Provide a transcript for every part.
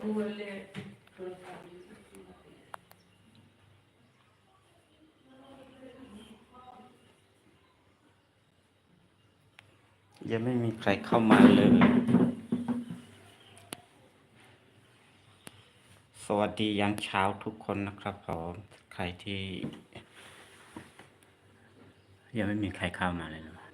vuole ยังไม่มีใครเข้ามาเลย สวัสดียามเช้าทุกคนนะครับผมใครที่ ยังไม่มีใครเข้ามาเลยนะ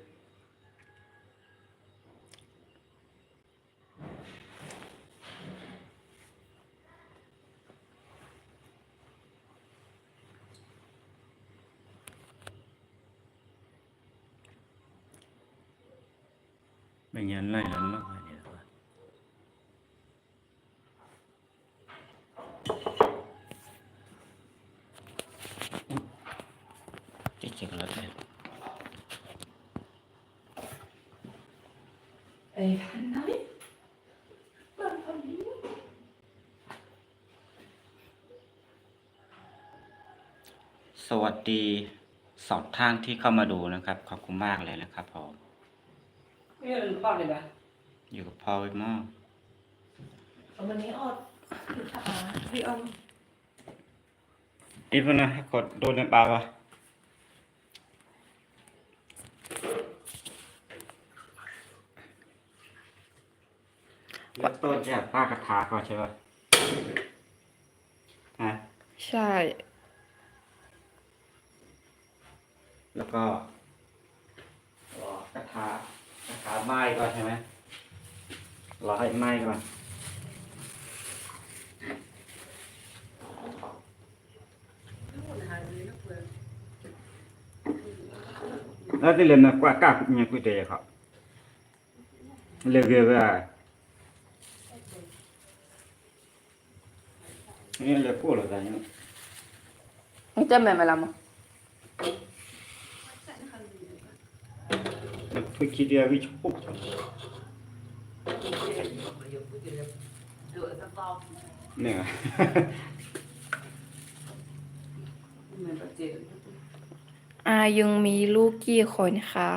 ไม่งั้นไล่แล้วมาเลยดีกว่าจะเจ็บแล้วเนี่ย Ey, nein. Mein Familie. สวัสดีสองท่านที่เข้ามาดูนะครับ ขอบคุณมากเลยนะครับผม Io non parlo da. อยู่กับพ่อวิมอวันนี้ออดพี่ออมอีพนะกดโดนในปากวะแล้วต้นจากป้ากระถาก่อนใช่ป่ะฮะใช่ แล้วก็กระถา กระถาไหม้ก่อนใช่ไหมรอให้ไหม้ก่อนแล้วที่เรียนนะกว่ากล้ายังกุยเตะครับเรียกเรียกว่านี่เรียกพูดอะไรเนี่ยนี่จะแม่มาละมั้งมันคือคิดเดียววิชปุ๊บ Due per poco. เนี่ย Non è partito. อายุงมีลูกกี่คนคะ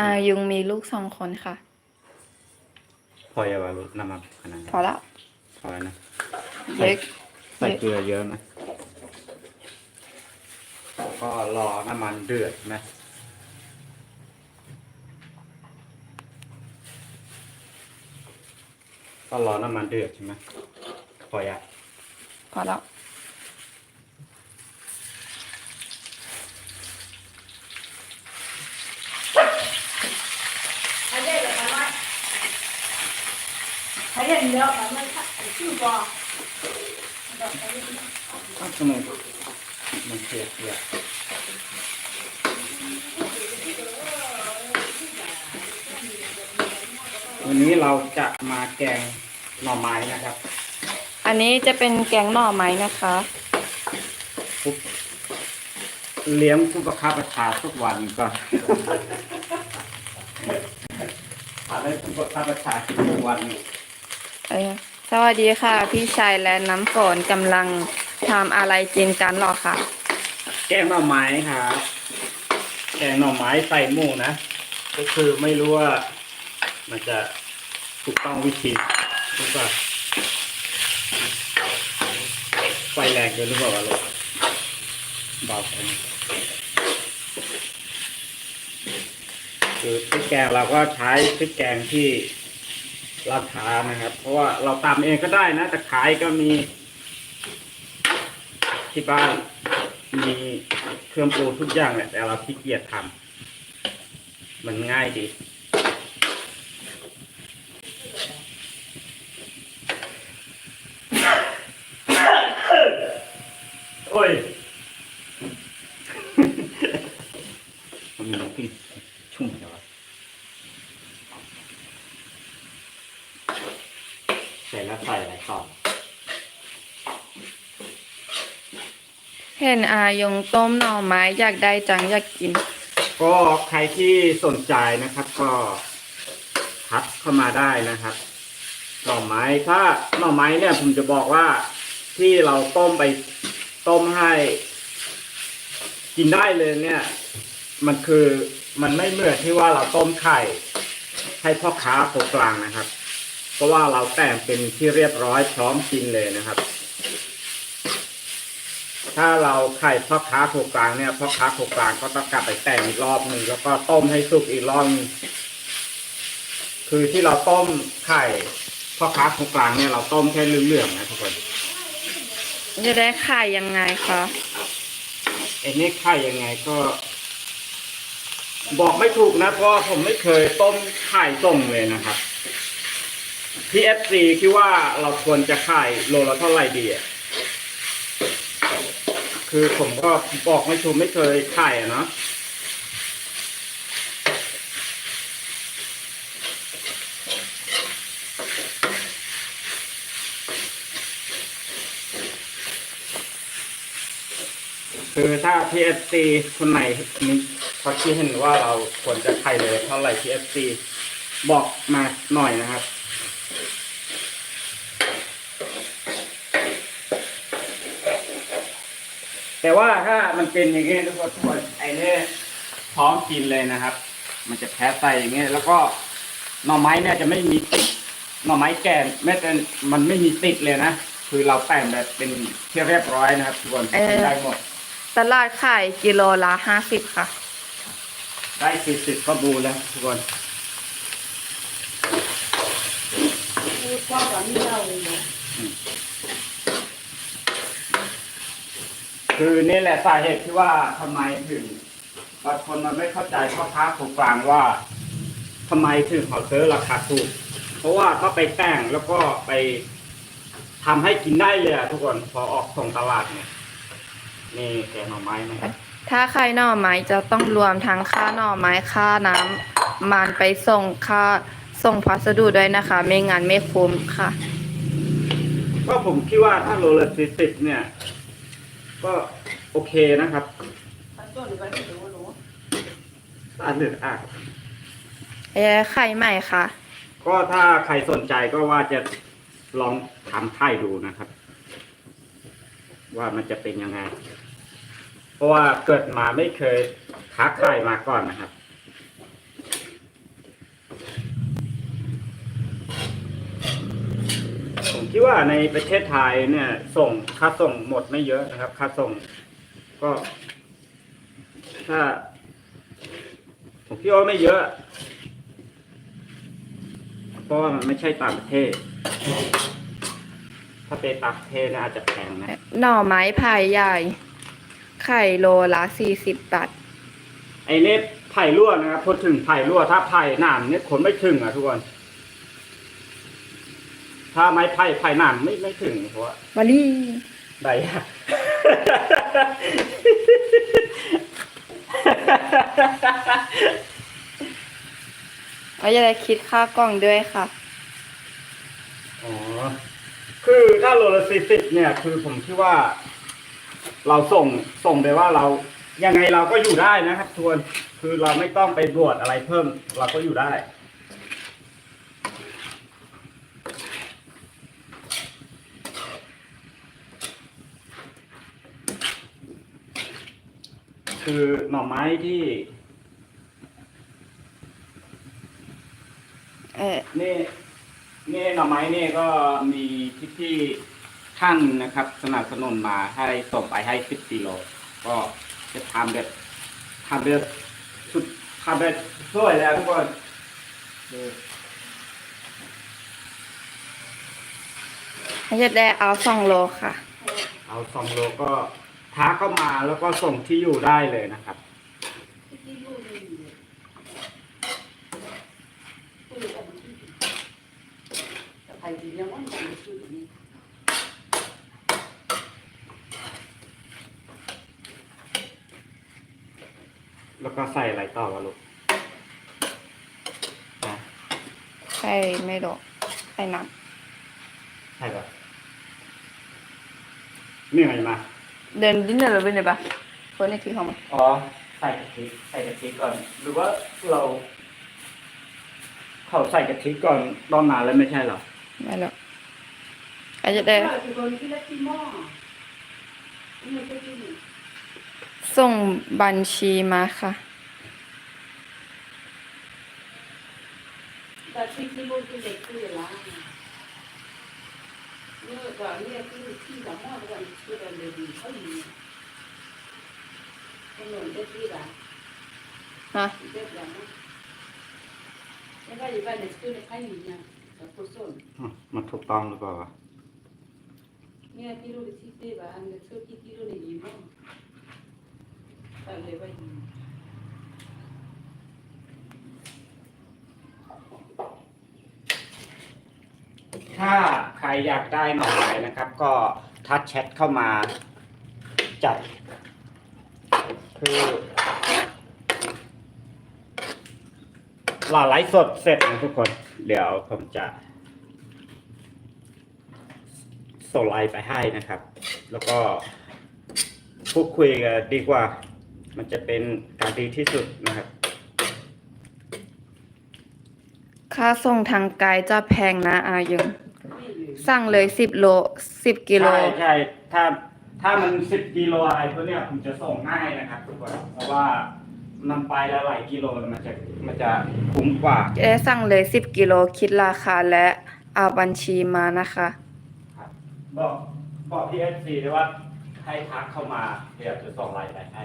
อายุงมีลูกสองคนค่ะ พออย่าว่ารู้น้ำมันขนาดนั้นพอแล้วพอแล้วนะเล็กใส่เกลือเยอะนะก็รอน้ำมันเดือดนะ ก็รอน้ำมันเดือดใช่ไหมพออย่าพอแล้ว Adesso ma Adesso no, ma non fa più po'. อ้าวทำไมมันเสียเสีย วันนี้เราจะมาแกงหน่อไม้นะครับอันนี้จะเป็นแกงหน่อไม้นะคะปุ๊บเลี้ยงผู้ประคับประชาทุกวันก่อนอะไรผู้ประคับประชาทุกวันเออสวัสดีค่ะ พี่ชายและน้ำฝนกำลังทำอะไรกินกันหรอคะแกงหน่อไม้ครับแกงหน่อไม้ใส่หมูนะก็คือไม่รู้ว่ามันจะ ถูกต้องวิธีหรือเปล่าไฟแรงเกินหรือเปล่าวะลูกเบาไปหน่อยคือพริกแกงเราก็ใช้พริกแกงที่ราคานะครับ เพราะว่าเราตำเองก็ได้นะแต่ขายก็มี ที่บ้านมีเครื่องปรุงทุกอย่างแหละแต่เราขี้เกียจทำมันง่ายดี โอ้ยมันมีน้ำพริกชุ่มเลยวะใส่แล้วใส่อะไรต่อเห็นอายุงต้มหน่อไม้อยากได้จังอยากกิน ก็ใครที่สนใจนะครับ ก็ทักเข้ามาได้นะครับ หน่อไม้ถ้าหน่อไม้เนี่ยผมจะบอกว่าที่เราต้มไป ต้มให้ กินได้เลยเนี่ย มันคือมันไม่เหมือนที่ว่าเราต้มไข่ให้พ่อค้าโกกลางนะครับราะว่าเราแต่งเป็นที่เรียบร้อยพร้อมกินเลยนะครับ ถ้าเราไข่พ่อค้าโคกลางเนี่ยพ่อค้าโคกลางก็ต้องกลับไปแต่งอีกรอบหนึ่งแล้วก็ต้มให้สุกอีกรอบคือที่เราต้มไข่พ่อค้าโคกลางเนี่ยเราต้มแค่เหลืองๆนะทุกคน จะได้ไข่ยังไงคะไอ้นี่ไข่ยังไงก็ บอกไม่ถูกนะเพราะผมไม่เคยต้มไข่ต้มเลยนะครับพีเอฟซีคิดว่าเราควรจะขายโลละเท่าไหร่ดีอะคือผมก็บอกไม่ถูกไม่เคยขายอะเนาะ คือถ้า PFC คนไหนมีเขาคิดเห็นว่าเราควรจะขายเลยเท่าไหร่ PFC บอกมาหน่อยนะครับแต่ว่าถ้ามันเป็นอย่างเงี้ยทุกคนทุกคนไอ้เนี่ยพร้อมกินเลยนะครับ มันจะแพ้ไตอย่างเงี้ยแล้วก็หน่อไม้เนี่ยจะไม่มีติดหน่อไม้แก่นแม้แต่มันไม่มีติดเลยนะคือเราแต่งแบบเป็นที่เรียบร้อยนะครับทุกคนกินได้หมด ตลาดไข่กิโลละห้าสิบค่ะ ได้สี่สิบก็บูแล้วทุกคนคือนี่แหละสาเหตุที่ว่าทำไมถึงบางคนมันไม่เข้าใจพ่อค้าผู้กลางว่าทำไมถึงเขาซื้อราคาถูก เพราะว่าเขาไปแต่งแล้วก็ไปทำให้กินได้เลยอะทุกคนพอออกส่งตลาดเนี่ย นี่แกงหน่อไม้นะครับถ้าไข่หน่อไม้จะต้องรวมทั้งค่าหน่อไม้ค่าน้ำมันไปส่งค่าส่งพัสดุด้วยนะคะ ไม่งั้นไม่คุ้มค่ะ ก็ผมคิดว่าถ้าโลละสี่สิบเนี่ย ก็โอเคนะครับทั้งต้นหรือไปไม่รู้หนูอันหนึ่งอะเอ้ไข่ใหม่ค่ะ ก็ถ้าใครสนใจก็ว่าจะลองทำไข่ดูนะครับ ว่ามันจะเป็นยังไง เพราะว่าเกิดมาไม่เคยค้าไข่มาก่อนนะครับ ผมคิดว่าในประเทศไทยเนี่ย ส่งค่าส่งหมดไม่เยอะนะครับ ค่าส่ง ก็ ถ้า ผมคิดว่าไม่เยอะ เพราะว่ามันไม่ใช่ต่างประเทศ ถ้าเป็นต่างประเทศน่าจะแพงนะ หน่อไม้พายใหญ่ ไข่โลละสี่สิบบาท ไอ้นี่ไผ่รั่วนะครับพูดถึงไผ่รั่วถ้าไผ่หนามเนี่ยขนไม่ถึงอะทุกคน ถ้าไม้ไผ่ไผ่หนามไม่ไม่ถึงเพราะว่ามาลี่ได้ยากเราจะได้คิดค่ากล่องด้วยค่ะ อ๋อ คือถ้าโลละสี่สิบเนี่ย คือผมคิดว่า เราส่งส่งไปว่าเรายังไงเราก็อยู่ได้นะครับทวนคือเราไม่ต้องไปบวชอะไรเพิ่ม เราก็อยู่ได้คือหน่อไม้ที่เออนี่ นี่หน่อไม้นี่ก็มีที่ที่ ท่านนะครับ สนับสนุนมาให้ส่งไปให้สิบกิโลก็จะทำแบบทำแบบสุดทำแบบสวยแล้วทุกคนดูเราจะได้เอาสองโลค่ะ เอาสองโลก็ท้าเข้ามาแล้วก็ส่งที่อยู่ได้เลยนะครับที่ลูกเลยพูดกับมันที่แต่ใครดียังว่ามันชื่อนี้ แล้วก็ใส่อะไรต่อวะลูกนะไข่ไม่โดไข่น้ใส่แบบนี่ไงมาำเดินดิ้นเดินไปไหนปะคนในที่ของมันอ๋อ ใส่กะทิใส่กะทิก่อน หรือว่าเรา เขาใส่กะทิก่อนตอนนานแล้วไม่ใช่เหรอ ไม่หรอกเราจะได้ถ้าคือคนที่เล็ ส่งบัญชีมาค่ะแต่ที่ที่ลูกที่เด็กที่เวลาว่าเนี่ยที่ที่ละมอดกันที่เราเลยดีเขาอยู่ถนนได้ที่ละฮะเด็กละมั้งแล้วก็อยู่บ้านในสตูดิโอใครอยู่เนี่ยกับผู้สนอืมมันถูกต้องหรือเปล่าวะเนี่ยที่รู้ที่ที่บ้านเนี่ยช่วยที่ที่รู้ในยี่ห้อ ไปเลยว่าถ้าใครอยากได้หน่อไม้นะครับ ก็ทักแชทเข้ามาจัด คือเราไลฟ์สดเสร็จนะทุกคน เดี๋ยวผมจะส่งไลน์ไปให้นะครับ แล้วก็พูดคุยกันดีกว่า มันจะเป็นการดีที่สุดนะครับ ค่าส่งทางไกลจะแพงนะอายุงไม่อยู่สั่งเลยสิบโลสิบกิโล ใช่ใช่ถ้าถ้ามันสิบกิโลอะไรพวกเนี้ยผมจะส่งง่ายนะครับทุกคนเพราะว่ามันไปแล้วหลายกิโลมันจะมันจะคุ้มกว่า จะได้สั่งเลยสิบกิโลคิดราคาและเอาบัญชีมานะคะครับบอกบอกพี่เอฟซีด้วยว่าให้ทักเข้ามาเดี๋ยวจะส่งไลน์ไปให้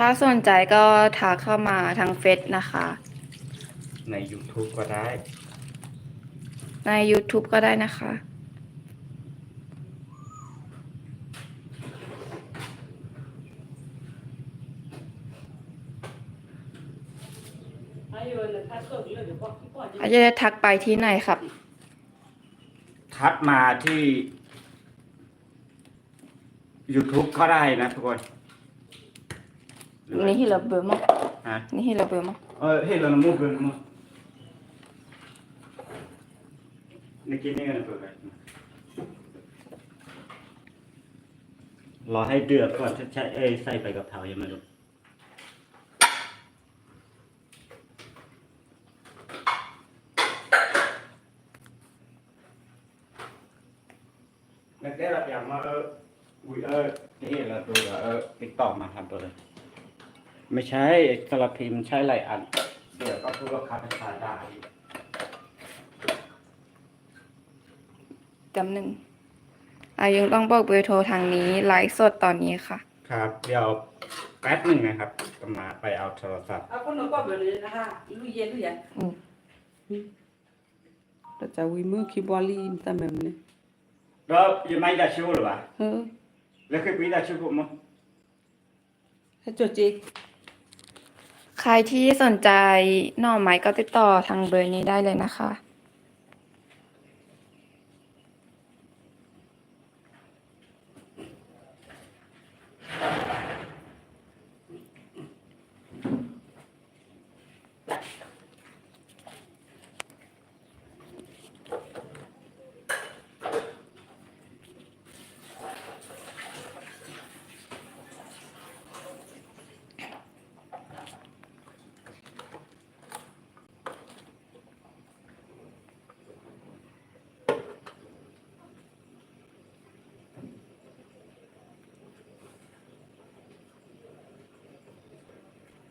ถ้าสนใจก็ทักเข้ามาทางเฟซนะคะ ใน YouTube ก็ได้ ใน YouTube ก็ได้นะคะ อายุเลยถ้าสดเลยเดี๋ยวบอกพี่พ่อจะอาจจะได้ทักไปที่ไหนครับ ทักมาที่ YouTube ก็ได้นะทุกคน นี่ฮิลาเบอร์มั้งฮะนี่ฮิลาเบอร์มั้งเออเฮ้ยเราน้ำมูกเกินมั้งนี่กินนี่กันเปิดไปรอให้เดือดก่อนใช้เอ้ยใส่ไปกับเผายังไม่รู้นักเตะระอย่างมาเอออุ้ยเออที่เราดูเออติ๊กตอกมาทำตัวเลย ไม่ใช่สลับพิมพ์ใช้หลายอัน เดี๋ยวก็พูดว่าคาเป็นชาได้จำหนึ่งอายุงต้องบอกเบอร์โทรทางนี้ ไลฟ์สดตอนนี้ค่ะ ครับ เดี๋ยวแป๊บหนึ่งนะครับก็มาไปเอาโทรศัพท์เอาคนหนูก็แบบนี้นะคะลุยเย็นลุยเย็นเราจะวิมือคีบอลลีนแต่แบบนี้แล้วยังไม่ได้ชิวหรือเปล่าเออแล้วคือพี่ได้ชิวผมมั้ง ให้จดจิก ใครที่สนใจหน่อไม้ก็ติดต่อทางเบอร์นี้ได้เลยนะคะ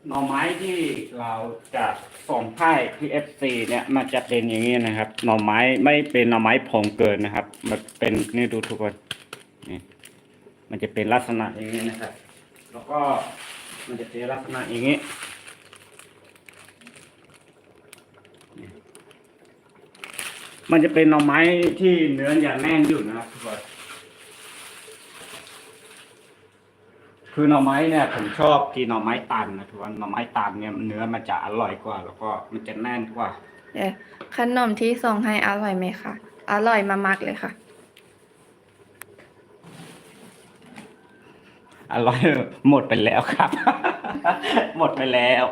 หน่อไม้ที่เราจะ ส่งให้ที่ FC เนี่ยมันจะเป็นอย่างนี้นะครับ หน่อไม้ไม่เป็นหน่อไม้ผงเกินนะครับ มันเป็นนี่ดูทุกคนนี่มันจะเป็นลักษณะอย่างนี้นะครับ แล้วก็มันจะเป็นลักษณะอย่างนี้มันจะเป็นหน่อไม้ที่เนื้ออย่างแน่นอยู่นะครับทุกคน คือหน่อไม้เนี่ยผมชอบกินหน่อไม้ตันนะทุกคนหน่อไม้ตันเนี่ยเนื้อมันจะอร่อยกว่า แล้วก็มันจะแน่นกว่าเอ๊ะขนมที่ส่งให้อร่อยไหมคะอร่อยมากๆเลยค่ะ อร่อยหมดไปแล้วครับ หมดไปแล้ว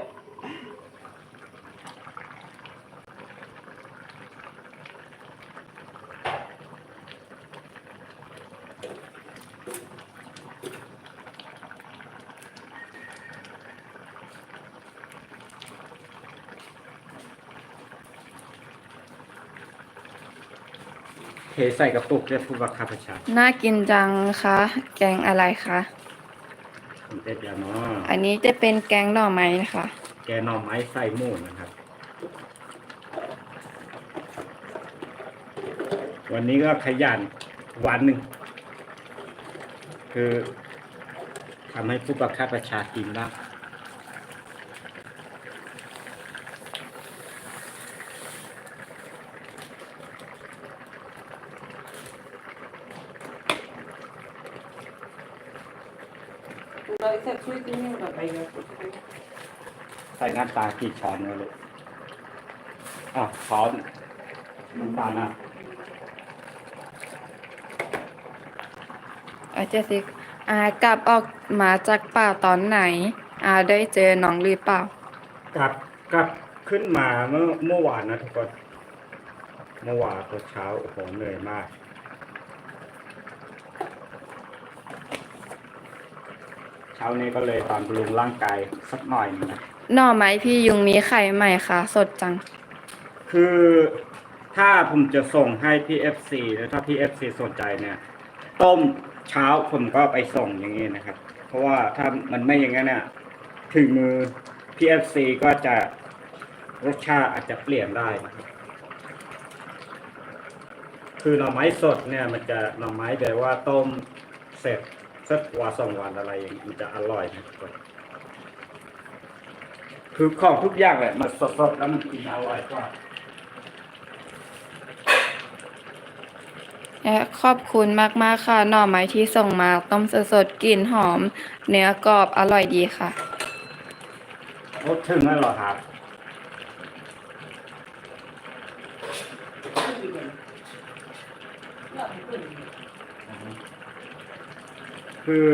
เทใส่กระปุกเรียกผู้บังคับประชาน่ากินจังคะ แกงอะไรคะผมเต็ดยาเนาะอันนี้จะเป็นแกงหน่อไม้นะคะ แกหน่อไม้ใส่หมูนะครับ วันนี้ก็ขยันวันหนึ่ง คือทำให้ผู้ประคับประชากินบ้าง เราจะช่วยกินแบบไปเลย ใส่น้ำตาลกี่ช้อนวะลูกอะช้อนน้ำตาลนะอาเจสิกอากลับออกมาจากป่าตอนไหน อาได้เจอน้องหรือเปล่า กลับกลับขึ้นมาเมื่อเมื่อวานนะทุกคน เมื่อวานตอนเช้าโอ้โหเหนื่อยมาก เช้านี้ก็เลยตอนบำรุงร่างกายสักหน่อยหนึงนะ หน่อไม้พี่ยุงมีไข่ใหม่ค่ะ สดจัง คือถ้าผมจะส่งให้พี่เอฟซีนะถ้าพี่เอฟซีสนใจเนี่ย ต้มเช้าผมก็ไปส่งอย่างนี้นะครับ เพราะว่าถ้ามันไม่อย่างนั้นเนี่ยถึงมือพี่เอฟซีก็จะรสชาติอาจจะเปลี่ยนได้นะครับคือหน่อไม้สดเนี่ยมันจะหน่อไม้แบบว่าต้มเสร็จสักวันสองวันอะไรอย่างนี้มันจะอร่อยนะทุกคน คือของทุกอย่างแหละมันสดๆแล้วมันกินอร่อยกว่าและขอบคุณมากๆค่ะ หน่อไม้ที่ส่งมาต้มสดๆกลิ่นหอม เนื้อกรอบอร่อยดีค่ะรถถึงแล้วเหรอครับคือ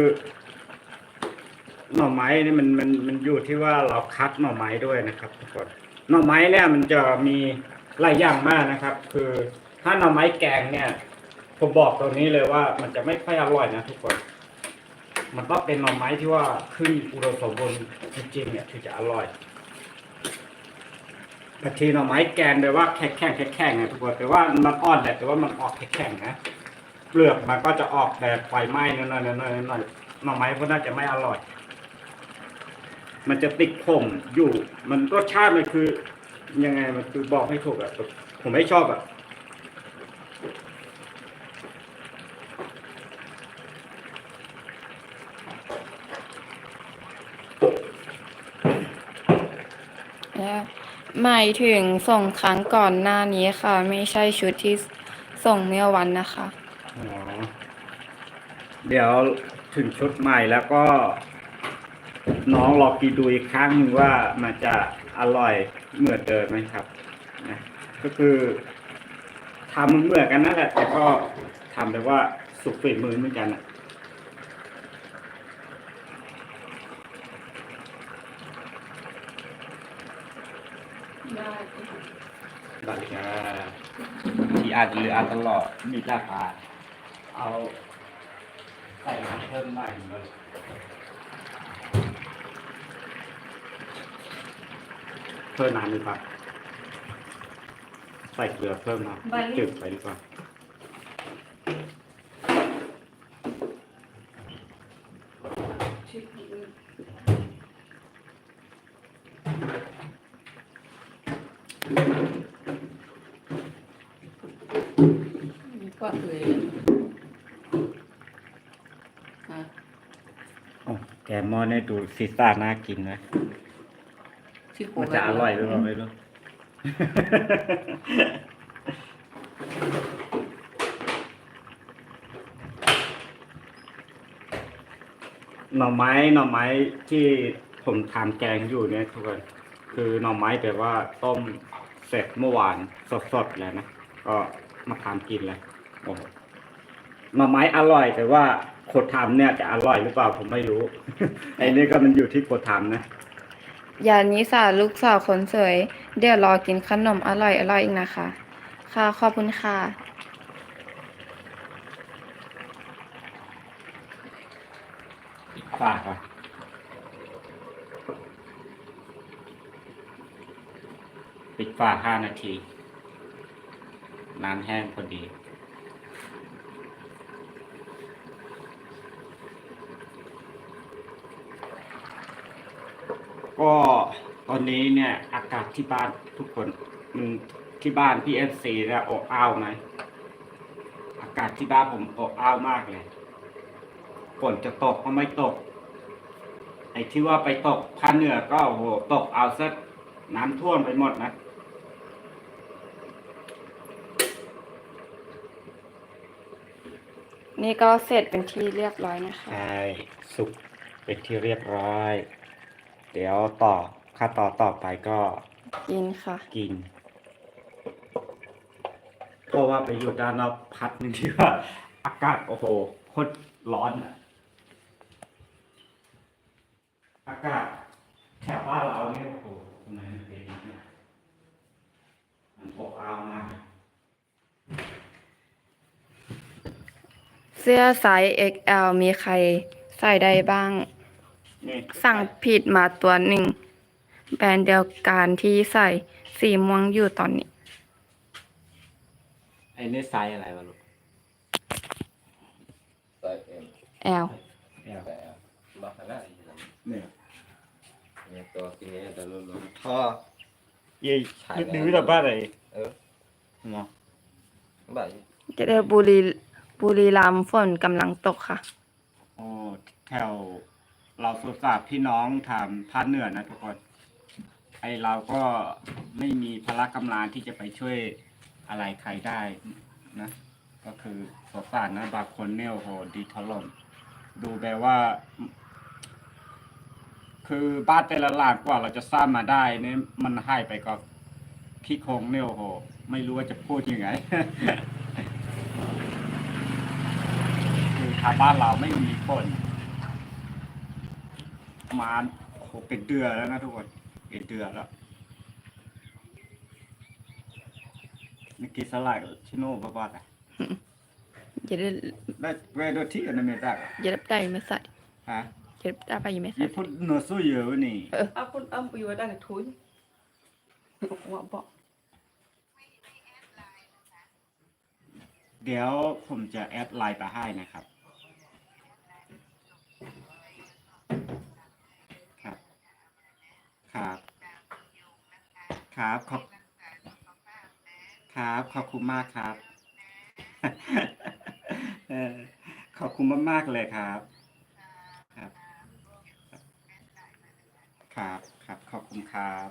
หน่อไม้นี่มันมันมันอยู่ที่ว่าเราคัดหน่อไม้ด้วยนะครับทุกคนหน่อไม้เนี่ยมันจะมีหลายอย่างมากนะครับ คือถ้าหน่อไม้แกงเนี่ย ผมบอกตรงนี้เลยว่ามันจะไม่ค่อยอร่อยนะทุกคน มันต้องเป็นหน่อไม้ที่ว่าขึ้นอุดมสมบูรณ์จริงๆเนี่ยถึงจะอร่อยบางทีหน่อไม้แกงแบบว่าแข็งแข็งแข็งนะทุกคนแต่ว่ามันอ่อนแหละแต่ว่ามันออกแข็งๆนะเปลือกมันก็จะออกแบบไฟไหม้นั่นๆๆๆหน่อไม้พวกน่าจะไม่อร่อย มันจะติดขมอยู่ มันรสชาติมันคือ ยังไงมันคือบอกไม่ถูกอะผมไม่ชอบอะและหมายถึงส่งครั้งก่อนหน้านี้ค่ะ ไม่ใช่ชุดที่ส่งเมื่อวันนะคะอ๋อเดี๋ยวถึงชุดใหม่แล้วก็ น้องลองกินดูอีกครั้งหนึ่งว่ามันจะอร่อยเหมือนเดิมไหมครับนะก็คือทำเหมือนกันนั่นแหละแต่ก็ทำแบบว่าสุกฝีมือเหมือนกันอะได้บัตรยาที่อาจหรืออาจตลอดมีราคาเอาใส่น้ำเพิ่มหน่อยเลย พิ่มน้ำดีกว่าใส่เกลือเพิ่มมาจืดไปดีกว่าชิคกี้พายก็เลยฮะโอ้แกงหม้อเนี่ยดูซีซ่าน่ากินนะ ที่โคมันจะอร่อยหรือเปล่าไม่รู้ หน่อไม้หน่อไม้ที่ผมทำแกงอยู่เนี่ยทุกคนคือหน่อไม้แบบว่าต้มเสร็จเมื่อวานสดๆเลยนะก็มาทำกินเลยโอ้โหหน่อไม้อร่อยแต่ว่าคนทำเนี่ยจะอร่อยหรือเปล่าผมไม่รู้ ไอ้นี่ก็มันอยู่ที่คนทำนะ ยานิสาลูกสาวคนสวย เดี๋ยวรอกินขนมอร่อยอร่อยอีกนะคะ ค่ะ ขอบคุณค่ะ ฝาก่อนปิดฝาห้านาที น้ำแห้งพอดี ก็ตอนนี้เนี่ย อากาศที่บ้านทุกคนมันที่บ้านพี่เอฟซีเนี่ยอบอ้าวไหมากาศที่บ้านผมอบอ้าวมากเลยฝนจะตกก็ไม่ตก ไอ้ที่ว่าไปตกภาคเหนือก็โอ้โหตกเอาซะน้ำท่วมไปหมดนะนี่ก็เสร็จเป็นที่เรียบร้อยนะคะ ใช่ สุกเป็นที่เรียบร้อย เดี๋ยวต่อขั้นตอนต่อไปก็กินค่ะ กินเพราะว่าไปอยู่ด้านนอกพัดหนึงที่ว่า อากาศโอ้โหโคตรร้อนอะอากาศแถวบ้านเราเนี่ยโอ้โหทำไมมันเป็นอย่างนี้มันอบอ้าวมากเสื้อไซส์ XL มีใครใส่ได้บ้างนี่ สั่งผิดมาตัวหนึ่ง แบรนด์เดียวกันที่ใส่สีม่วงอยู่ตอนนี้ ไอ้นี่ไซส์อะไรวะลูกใส่เอ็ม L แต่มาขนาดนี้นะเนี่ยเนี่ยตัวกินเนี้จะลุ้นท่อเยี่ดื้อแบบบ้านอะไรๆเออเนาะบ่ายจะได้บุรีบุรีรัมย์ฝนกำลังตกค่ะโอ้แถว เราสุสาบพี่น้องทำภาคเหนือนะทุกคน ไอเราก็ไม่มีพละกำลังที่จะไปช่วยอะไรใครได้นะ ก็คือสงสารนะบางคนเนี่ยโอ้โหดีถล่มดูแบบว่า คือบ้านแต่ละหลังกว่าเราจะสร้างมาได้เนี่ยมันให้ไปก็ขี้คงเนี่ยโอ้โห ไม่รู้ว่าจะพูดยังไงคือทางบ้านเราไม่มีคน มาโอ้โหเป็นเดือนแล้วนะทุกคนเป็นเดือนแล้วนี่กินสลัดชิโน่บ้าบ้าอะจะได้ได้เวโดที่อันนั้นไม่ได้จะได้ได้ไม่ใส่ฮะจะได้ไปยังไม่ใส่ยี่พูดโนสู้เยอะนี่เอาคนเอาอยู่ว่าได้กับทุนว่าบอกเดี๋ยวผมจะแอดไลน์ไปให้นะครับครับ ครับ ครับ ขอบครับ ขอบคุณมากครับเออขอบคุณมากๆเลยครับ ครับ ครับ ครับ ขอบคุณครับ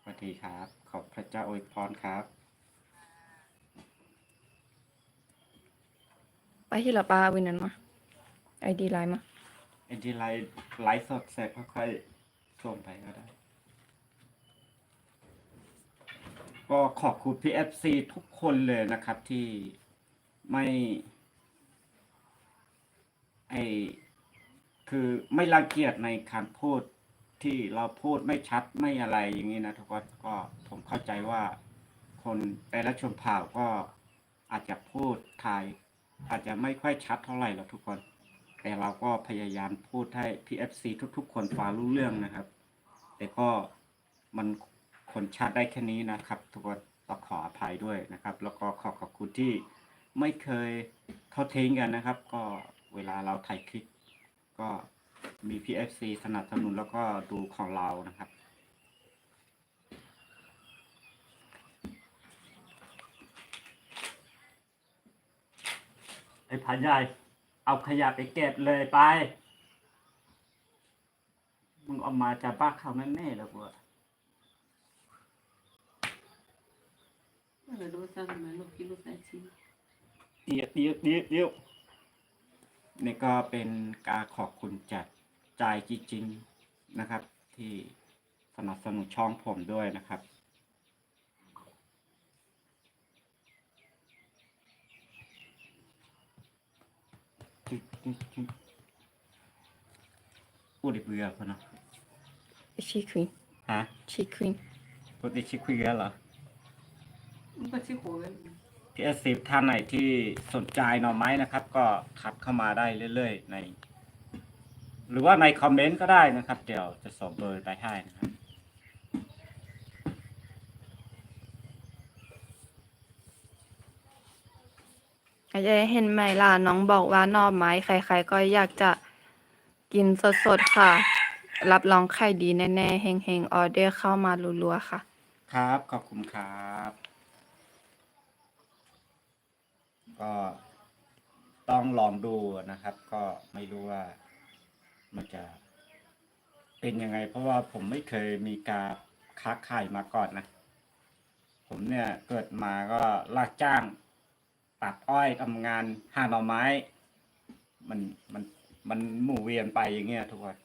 สวัสดีครับ ขอบพระเจ้าอวยพรครับ ไปที่เราปาวินนั้นมาไอดีไลน์มาเอ็นดีไลฟ์ไลฟ์สดเสร็จก็ค่อยส่งไปก็ได้ ก็ขอบคุณ PFC ทุกคนเลยนะครับที่ไม่ไอคือไม่รังเกียจในคำพูดที่เราพูดไม่ชัดไม่อะไรอย่างนี้นะทุกคนก็ผมเข้าใจว่าคนแต่ละชนเผ่าก็อาจจะพูดไทย อาจจะไม่ค่อยชัดเท่าไหร่หรอกทุกคน แต่เราก็พยายามพูดให้ PFC ทุก ๆ คนฟังรู้เรื่องนะครับ แต่ก็มัน คนชัดได้แค่นี้นะครับ ทุกคนต้องขออภัยด้วยนะครับ แล้วก็ขอขอบคุณที่ไม่เคยทอดทิ้งกันนะครับ ก็เวลาเราถ่ายคลิปก็มี PFC สนับสนุนแล้วก็ดูของเรานะครับไอ้พันใหญ่เอาขยะไปเก็บเลยไป มึงเอามาจากบ้านเขาแน่ๆแล้วกู อะอะไรดูสั่งมาลูกกิโลใส่ชิ้นเดียวเดียวเดียวเดียวนี่ก็เป็นการขอบคุณจากใจจริงๆนะครับ ที่สนับสนุนช่องผมด้วยนะครับ พูดอีกเบื่อพอเนาะชีควีนฮะชีควีนปกติชิคุยกันเหรอ มันก็ชื่อโหยพีเอสสิท่านไหนที่สนใจหน่อไม้นะครับ ก็ทักเข้ามาได้เรื่อยๆใน หรือว่าในคอมเมนต์ก็ได้นะครับ เดี๋ยวจะส่งเบอร์ไปให้นะครับอาจจะเห็นไหมล่ะน้องบอกว่าหน่อไม้ใคร ๆ ก็อยากจะกินสดๆค่ะ รับรองไข่ดีแน่ๆเฮงๆออเดอร์เข้ามารัวๆค่ะ ครับ ขอบคุณครับ ก็ต้องลองดูนะครับ ก็ไม่รู้ว่ามันจะเป็นยังไง เพราะว่าผมไม่เคยมีการค้าขายมาก่อนนะ ผมเนี่ยเกิดมาก็รับจ้างตัดอ้อยทำงานหาหน่อไม้ มันมันมันหมุนเวียนไปอย่างเงี้ยทุกคน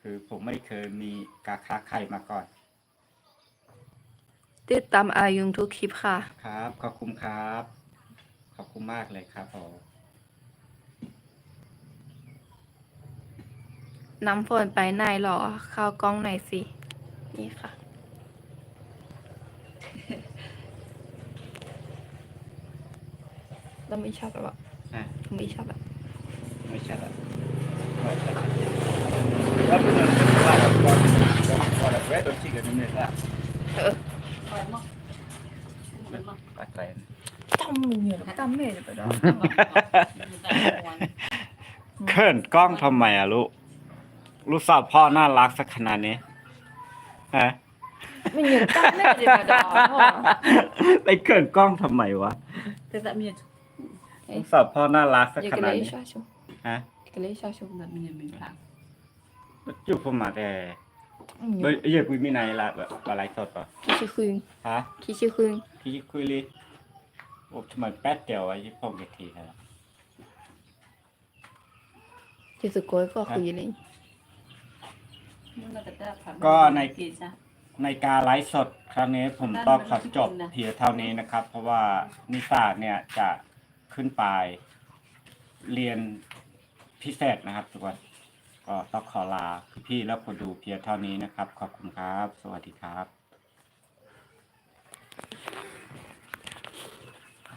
คือผมไม่เคยมีการค้าขายมาก่อน ติดตามอายุงทุกคลิปค่ะ ครับ ขอบคุณครับ ขอบคุณมากเลยครับผมน้ำฝนไปไหนหรอ เข้ากล้องหน่อยสิ นี่ค่ะ เราไม่ชอบแบบว่าอะไม่ชอบแบบไม่ใช่ละไม่ใช่ละแล้วเป็นอะไรว่าเราก่อนก่อนแวะตัวชิกันนิดนึงละปล่อ ยมั้งมันมั้งปัดไปจำมึงเนี่ยจำไม่ได้ปะดอกเขินกล้องทำไมอะลูก ลูกสาวพ่อน่ารักสักขนาดนี้ฮะไม่เนี่ยจำไม่ได้ปะดอกไปเขินกล้องทำไมวะแต่แต่เนี่ยลูกสาวพ่อน่ารักสักอย่าขกันนาดเลยนี้ชาชูฮะอย่ากันเลยชาชูแบบมันยังไม่พลาดจุบผมมาแต่เฮ้ยเหี้ยคุยมีไหนละแบบอะไรสดป่ะคิชิคุงฮะคิชิคุงพี่คุยเลยโอ้ทำไมแป๊ดเดียวไอ้ที่พ่อเกทีครับคิสุโกยก็คุยเลยมันก็จะผัดก็ในกินซะในการไลฟ์สดครั้งนี้ผมต้องขอจบเพียงเท่านี้นะครับ เพราะว่านิสาเนี่ยจะขึ้นไปเรียนพิเศษนะครับทุกคน ก็ต้องขอลาพี่ๆและคนดูเพียงเท่านี้นะครับ ขอบคุณครับ สวัสดีครับ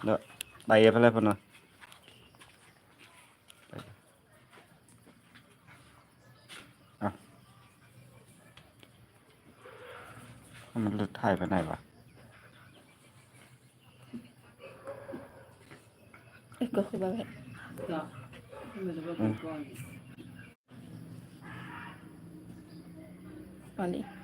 เด้อไปเอฟอะไรพอหน่อยอะมันหลุดถ่ายไปไหนวะเอ้ยก็คือแบบหรอมัน จ